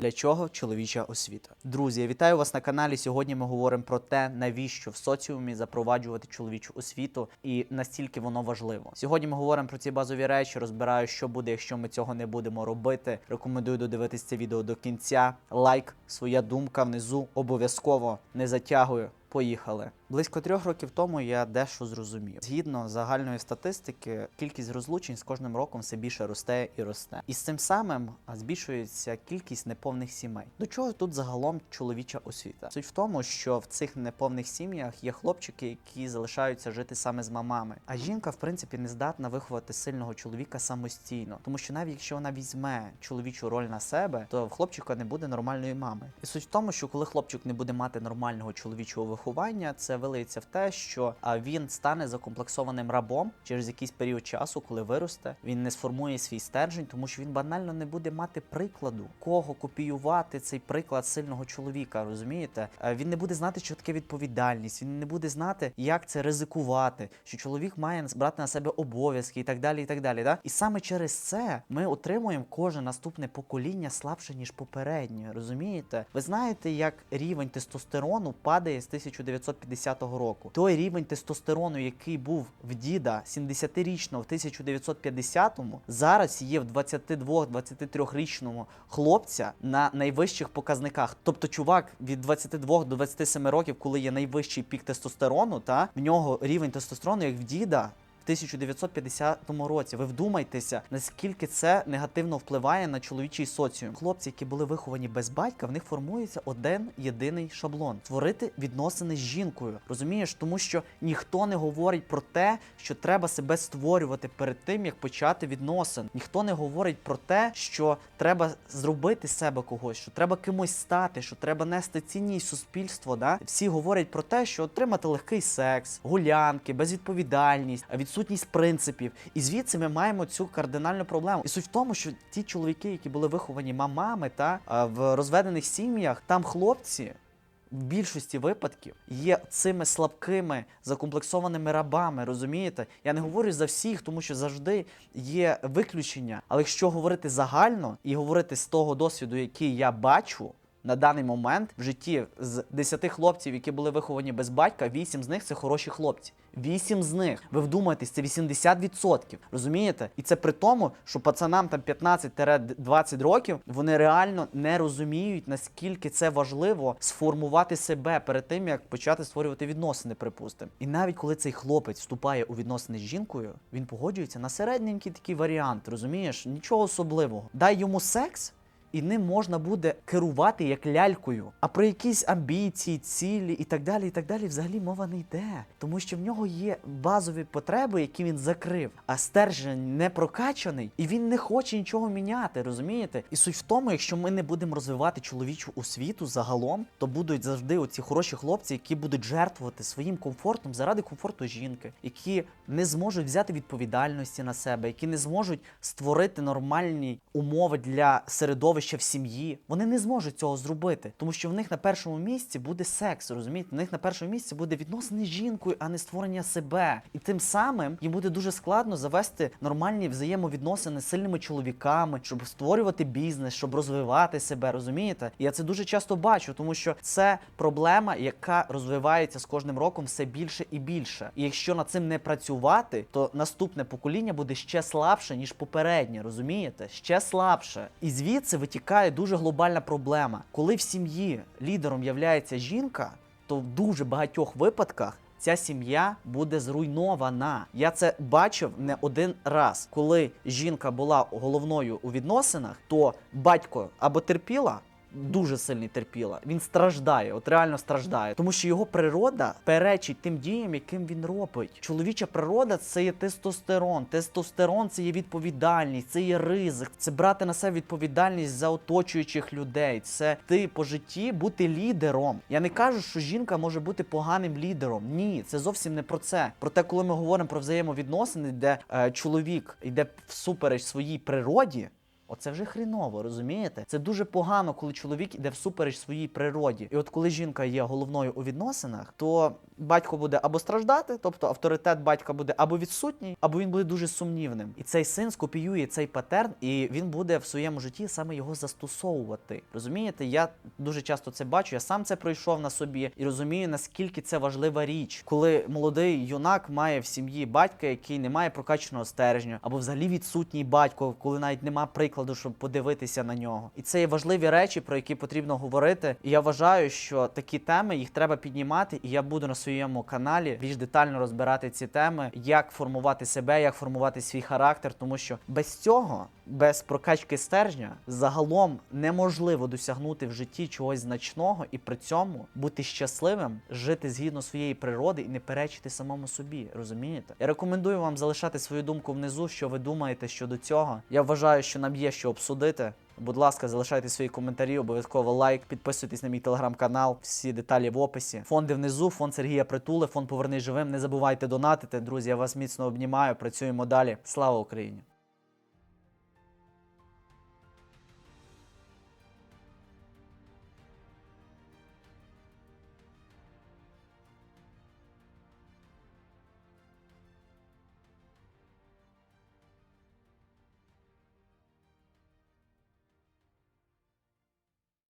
Для чого чоловіча освіта? Друзі, я вітаю вас на каналі. Сьогодні ми говоримо про те, навіщо в соціумі запроваджувати чоловічу освіту і настільки воно важливо. Сьогодні ми говоримо про ці базові речі, розбираю, що буде, якщо ми цього не будемо робити. Рекомендую додивитись це відео до кінця. Лайк, своя думка внизу обов'язково не затягую. Поїхали. Близько трьох років тому я дещо зрозумів. Згідно загальної статистики, кількість розлучень з кожним роком все більше росте і росте. І з цим самим збільшується кількість неповних сімей. До чого тут загалом чоловіча освіта? Суть в тому, що в цих неповних сім'ях є хлопчики, які залишаються жити саме з мамами. А жінка, в принципі, не здатна виховати сильного чоловіка самостійно, тому що навіть якщо вона візьме чоловічу роль на себе, то в хлопчика не буде нормальної мами. І суть в тому, що коли хлопчик не буде мати нормального чоловічого виховання, це вилиється в те, що він стане закомплексованим рабом через якийсь період часу, коли виросте, він не сформує свій стержень, тому що він банально не буде мати прикладу, кого копіювати цей приклад сильного чоловіка. Розумієте? Він не буде знати, що таке відповідальність, він не буде знати, як це ризикувати, що чоловік має брати на себе обов'язки і так далі. І так далі. Да? І саме через це ми отримуємо кожне наступне покоління слабше ніж попереднє. Розумієте? Ви знаєте, як рівень тестостерону падає з 1950 року. Той рівень тестостерону, який був в діда 70-річного в 1950-му, зараз є в 22-23-річному хлопця на найвищих показниках. Тобто, чувак від 22 до 27 років, коли є найвищий пік тестостерону, та в нього рівень тестостерону, як в діда. В 1950 році ви вдумайтеся, наскільки це негативно впливає на чоловічий соціум. Хлопці, які були виховані без батька, в них формується один єдиний шаблон: творити відносини з жінкою. Розумієш, тому що ніхто не говорить про те, що треба себе створювати перед тим, як почати відносин. Ніхто не говорить про те, що треба зробити себе когось, що треба кимось стати, що треба нести цінність суспільство. Да? Всі говорять про те, що отримати легкий секс, гулянки, безвідповідальність, відсутність принципів. І звідси ми маємо цю кардинальну проблему. І суть в тому, що ті чоловіки, які були виховані мамами та в розведених сім'ях, там хлопці. В більшості випадків є цими слабкими закомплексованими рабами, розумієте? Я не говорю за всіх, тому що завжди є виключення. Але якщо говорити загально і говорити з того досвіду, який я бачу на даний момент в житті з 10 хлопців, які були виховані без батька, 8 з них це хороші хлопці. 8 з них. Ви вдумайтесь, це 80%. Розумієте? І це при тому, що пацанам там 15-20 років вони реально не розуміють, наскільки це важливо сформувати себе перед тим, як почати створювати відносини, припустимо. І навіть коли цей хлопець вступає у відносини з жінкою, він погоджується на середненький такий варіант, розумієш? Нічого особливого. Дай йому секс. І ним можна буде керувати як лялькою. А про якісь амбіції, цілі і так далі, і так далі, взагалі мова не йде. Тому що в нього є базові потреби, які він закрив, а стержень не прокачаний, і він не хоче нічого міняти, розумієте? І суть в тому, якщо ми не будемо розвивати чоловічу освіту загалом, то будуть завжди оці хороші хлопці, які будуть жертвувати своїм комфортом заради комфорту жінки, які не зможуть взяти відповідальності на себе, які не зможуть створити нормальні умови для середовища в сім'ї. Вони не зможуть цього зробити, тому що в них на першому місці буде секс, розумієте? В них на першому місці буде відносини з жінкою, а не створення себе. І тим самим їм буде дуже складно завести нормальні взаємовідносини з сильними чоловіками, щоб створювати бізнес, щоб розвивати себе, розумієте? І я це дуже часто бачу, тому що це проблема, яка розвивається з кожним роком все більше і більше. І якщо над цим не працювати, то наступне покоління буде ще слабше, ніж попереднє, розумієте? Ще слабше. І звідси витікає дуже глобальна проблема. Коли в сім'ї лідером являється жінка, то в дуже багатьох випадках. Ця сім'я буде зруйнована. Я це бачив не один раз. Коли жінка була головною у відносинах, то батько або терпіла. Дуже сильно терпіла. Він страждає, от реально страждає, тому що його природа перечить тим діям, яким він робить. Чоловіча природа це є тестостерон. Тестостерон це є відповідальність, це є ризик, це брати на себе відповідальність за оточуючих людей. Це ти по житті бути лідером. Я не кажу, що жінка може бути поганим лідером. Ні, це зовсім не про це. Проте, коли ми говоримо про взаємовідносини, де е, чоловік йде всупереч своїй природі. Оце вже хріново, розумієте? Це дуже погано, коли чоловік іде всупереч своїй природі. І от коли жінка є головною у відносинах, то батько буде або страждати, тобто авторитет батька буде або відсутній, або він буде дуже сумнівним. І цей син скопіює цей патерн, і він буде в своєму житті саме його застосовувати. Розумієте, я дуже часто це бачу. Я сам це пройшов на собі і розумію, наскільки це важлива річ, коли молодий юнак має в сім'ї батька, який не має прокачаного стержня, або взагалі відсутній батько, коли навіть нема прикладу, щоб подивитися на нього. І це є важливі речі, про які потрібно говорити. І я вважаю, що такі теми їх треба піднімати, і я буду на своєму каналі більш детально розбирати ці теми, як формувати себе, як формувати свій характер, тому що без цього, без прокачки стержня, загалом неможливо досягнути в житті чогось значного і при цьому бути щасливим, жити згідно своєї природи і не перечити самому собі. Розумієте? Я рекомендую вам залишати свою думку внизу, що ви думаєте щодо цього. Я вважаю, що нам є що обсудити. Будь ласка, залишайте свої коментарі, обов'язково лайк, підписуйтесь на мій телеграм-канал, всі деталі в описі. Фонди внизу, фонд Сергія Притули, фонд Поверни живим. Не забувайте донатити. Друзі, я вас міцно обнімаю. Працюємо далі. Слава Україні!